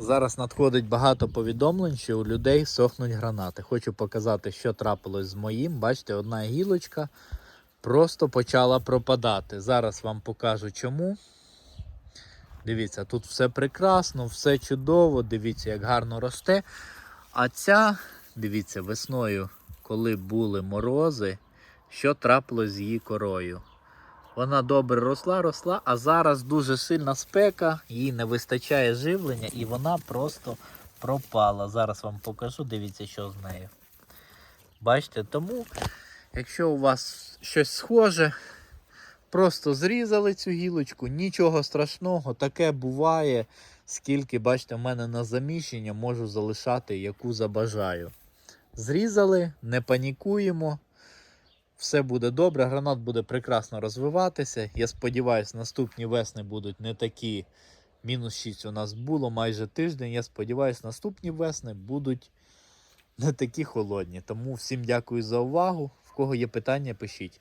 Зараз надходить багато повідомлень, що у людей сохнуть гранати. Хочу показати, що трапилось з моїм. Бачите, одна гілочка просто почала пропадати. Зараз вам покажу чому. Дивіться, тут все прекрасно, все чудово. Дивіться, як гарно росте. А ця, дивіться, весною, коли були морози, що трапилось з її корою. Вона добре росла, росла, а зараз дуже сильна спека, їй не вистачає живлення і вона просто пропала. Зараз вам покажу, дивіться, що з нею. Бачите, тому, якщо у вас щось схоже, просто зрізали цю гілочку, нічого страшного, таке буває. Скільки, бачите, в мене на заміщення можу залишати, яку забажаю. Зрізали, не панікуємо. Все буде добре, гранат буде прекрасно розвиватися. Я сподіваюся, наступні весни будуть не такі. Мінус 6 у нас було майже тиждень. Я сподіваюся, наступні весни будуть не такі холодні. Тому всім дякую за увагу. В кого є питання, пишіть.